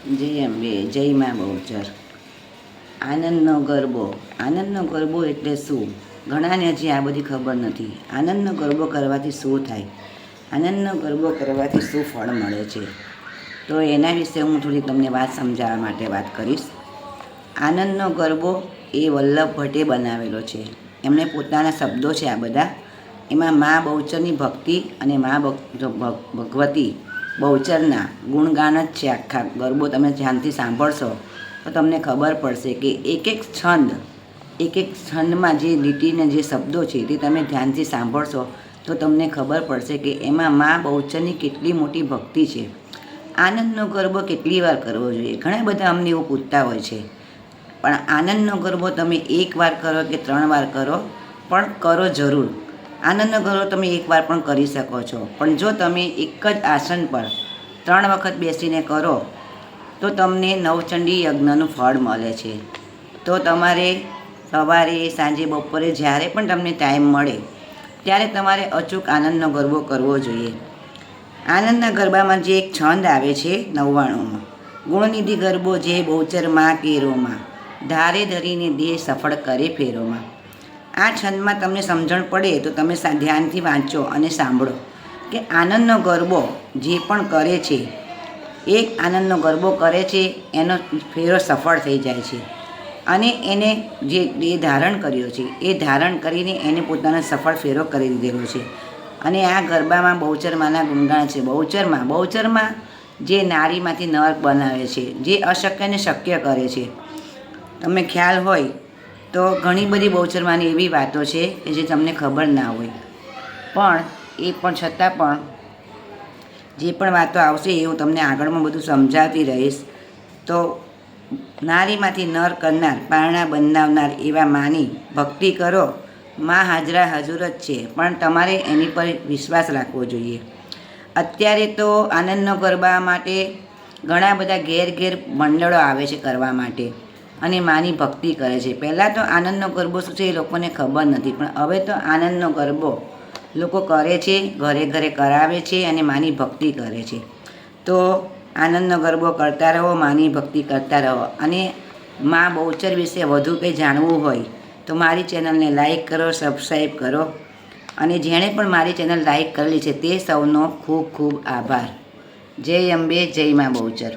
જય અંબે જય મા બહુચર આનંદનો ગરબો આનંદનો ગરબો એટલે શું? ઘણાને હજી આ બધી ખબર નથી. આનંદનો ગરબો કરવાથી શું થાય? આનંદનો ગરબો કરવાથી શું ફળ મળે છે? તો એના વિશે હું થોડી તમને વાત સમજાવવા માટે વાત કરીશ. આનંદનો ગરબો એ વલ્લભ ભટ્ટે બનાવેલો છે. એમણે પોતાના શબ્દો છે આ બધા. એમાં મા બહુચરની ભક્તિ અને મા ભગ- ભગ- ભગવતી બહુચરના ગુણગાન જ છે આખા. ગરબો તમે ધ્યાનથી સાંભળશો તો તમને ખબર પડશે કે એક એક છંદ, એક એક છંદમાં જે લીટીને જે શબ્દો છે તે તમે ધ્યાનથી સાંભળશો તો તમને ખબર પડશે કે એમાં મા બહુચરની કેટલી મોટી ભક્તિ છે. આનંદનો ગરબો કેટલી વાર કરવો જોઈએ? ઘણા બધા અમને એવું પૂછતા હોય છે. પણ આનંદનો ગરબો તમે એક વાર કરો કે ત્રણ વાર કરો? પણ કરો જરૂર. આનંદનો ઘરો તમે એકવાર પણ કરી શકો છો. પણ જો તમે એક જ આસન પર ત્રણ વખત બેસીને કરો, તો તમને નવચંડી યજ્ઞનું ફળ મળે છે. તો તમારે સવારે, સાંજે, બપોરે જ્યારે પણ તમને ટાઈમ મળે, ત્યારે તમારે અચૂક આનંદનો ગરબો કરવો જોઈએ. આનંદના ગરબામાં જે એક છંદ આવે છે નવ્વાણુંમાં, ગુણનિધિ ગરબો જે બહુચરમાં કેરોમાં, ધારે ધરીને દેહ સફળ કરે ફેરોમાં. આ છંદમાં તમને સમજણ પડે તો તમે ધ્યાનથી વાંચો અને સાંભળો કે આનંદનો ગરબો જે પણ કરે છે, એક આનંદનો ગરબો કરે છે, એનો ફેરો સફળ થઈ જાય છે. અને એને જે એ ધારણ કર્યો છે, એ ધારણ કરીને એને પોતાનો સફળ ફેરો કરી દીધેલો છે. અને આ ગરબામાં બહુચરમાના ગુણગાન છે. બહુચરમાં બહુચરમાં જે નારીમાંથી નર બનાવે છે, જે અશક્યને શક્ય કરે છે. તમને ખ્યાલ હોય તો ઘણી બધી બહુચરમાંની એવી વાતો છે કે જે તમને ખબર ના હોય. પણ એ પણ છતાં પણ જે પણ વાતો આવશે એ હું તમને આગળમાં બધું સમજાવતી રહીશ. તો નારીમાંથી નર કરનાર, પારણા બનાવનાર એવા માની ભક્તિ કરો. માં હાજરા હજુર જ છે, પણ તમારે એની પર વિશ્વાસ રાખવો જોઈએ. અત્યારે તો આનંદનો ગરબા માટે ઘણા બધા ઘેર ઘેર મંડળો આવે છે કરવા માટે. અને માની ભક્તિ કરે છે. પહેલાં તો આનંદનો ગરબો શું છે એ લોકોને ખબર નથી, પણ હવે તો આનંદનો ગરબો લોકો કરે છે, ઘરે ઘરે કરાવે છે અને માની ભક્તિ કરે છે. તો આનંદનો ગરબો કરતા રહો, માની ભક્તિ કરતા રહો. અને મા બહુચર વિશે વધુ કંઈ જાણવું હોય તો મારી ચેનલને લાઈક કરો, સબસ્ક્રાઈબ કરો. અને જેણે પણ મારી ચેનલ લાઈક કરેલી છે તે સૌનો ખૂબ ખૂબ આભાર. જય અંબે, જય મા બહુચર.